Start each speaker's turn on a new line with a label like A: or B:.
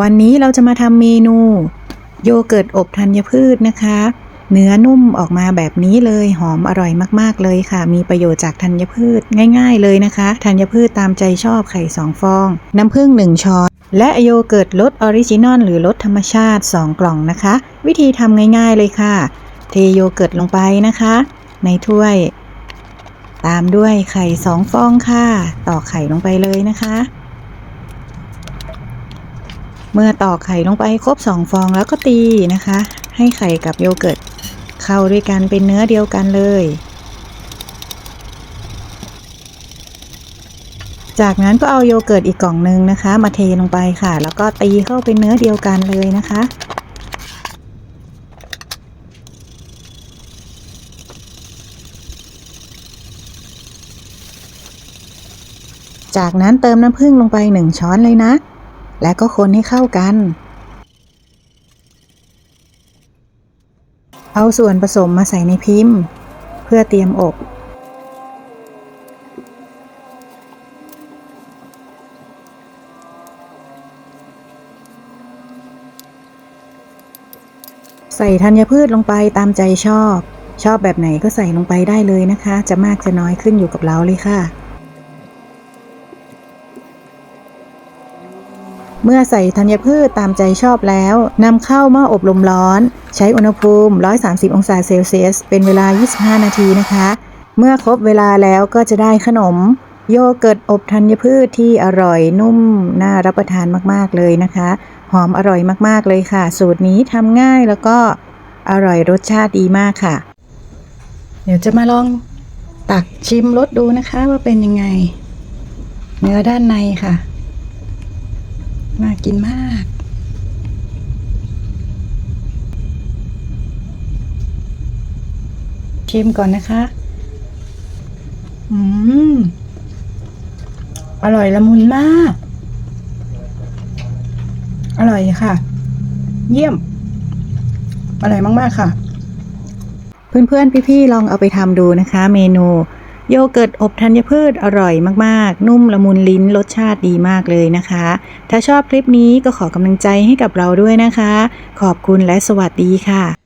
A: วันนี้เราจะมาทำเมนู โยเกิร์ตอบธัญพืชนะคะ เนื้อนุ่มออกมาแบบนี้เลยหอมอร่อยมากๆเลยค่ะ มีประโยชน์จากธัญพืชง่าย ๆ เลยนะคะธัญพืชตามใจชอบไข่2ฟอง น้ำผึ้ง1ช้อน และโยเกิร์ตรสออริจินอลหรือรสธรรมชาติ 2 กล่องนะคะ วิธีทำง่าย ๆเลยค่ะ เทโยเกิร์ตลงไปนะคะ ในถ้วย ตามด้วยไข่2ฟองค่ะตอกไข่ลงไปเลยนะคะ เมื่อตอกไข่ลงไปครบ 2 ฟองแล้วก็ตีนะคะ ให้ไข่กับโยเกิร์ตเข้าด้วยกันเป็นเนื้อเดียวกันเลย จากนั้นก็เอาโยเกิร์ตอีกกล่องหนึ่งนะคะ มาเทลงไปค่ะ แล้วก็ตีเข้าเป็นเนื้อเดียวกันเลยนะคะจากนั้นเติมน้ำผึ้งลงไป 1 ช้อนเลยนะ และก็คนให้เข้ากัน เอาส่วนผสมมาใส่ในพิมพ์ เพื่อเตรียมอบใส่ธัญพืชลงไปตามใจชอบ ชอบแบบไหนก็ใส่ลงไปได้เลยนะคะ จะมากจะน้อยขึ้นอยู่กับเราเลยค่ะ เมื่อใส่ธัญพืชตามใจชอบแล้วนำเข้าหม้ออบลมร้อน ใช้อุณหภูมิ 130 องศาเซลเซียส เป็นเวลา 25 นาทีนะคะ เมื่อครบเวลาแล้วก็จะได้ขนม โยเกิร์ตอบธัญพืชที่อร่อยนุ่ม น่ารับประทานมาก ๆ เลยนะคะ หอมอร่อยมาก ๆ เลยค่ะ สูตรนี้ทำง่ายแล้วก็อร่อยรสชาติดีมากค่ะ เดี๋ยวจะมาลองตักชิมรสดูนะคะว่าเป็นยังไง เนื้อด้านในค่ะ น่ากินมาก ชิมก่อนนะคะ อืม อร่อยละมุนมาก อร่อยค่ะ เยี่ยม อร่อยมาก ๆ ค่ะ เพื่อนๆ พี่ๆ ลองเอาไปทำดูนะคะ เมนู โยเกิร์ตอบธัญพืชอร่อยมากๆ นุ่มละมุนลิ้นรสชาติดีมากเลยนะคะ ถ้าชอบคลิปนี้ก็ขอกำลังใจให้กับเราด้วยนะคะ ขอบคุณและสวัสดีค่ะ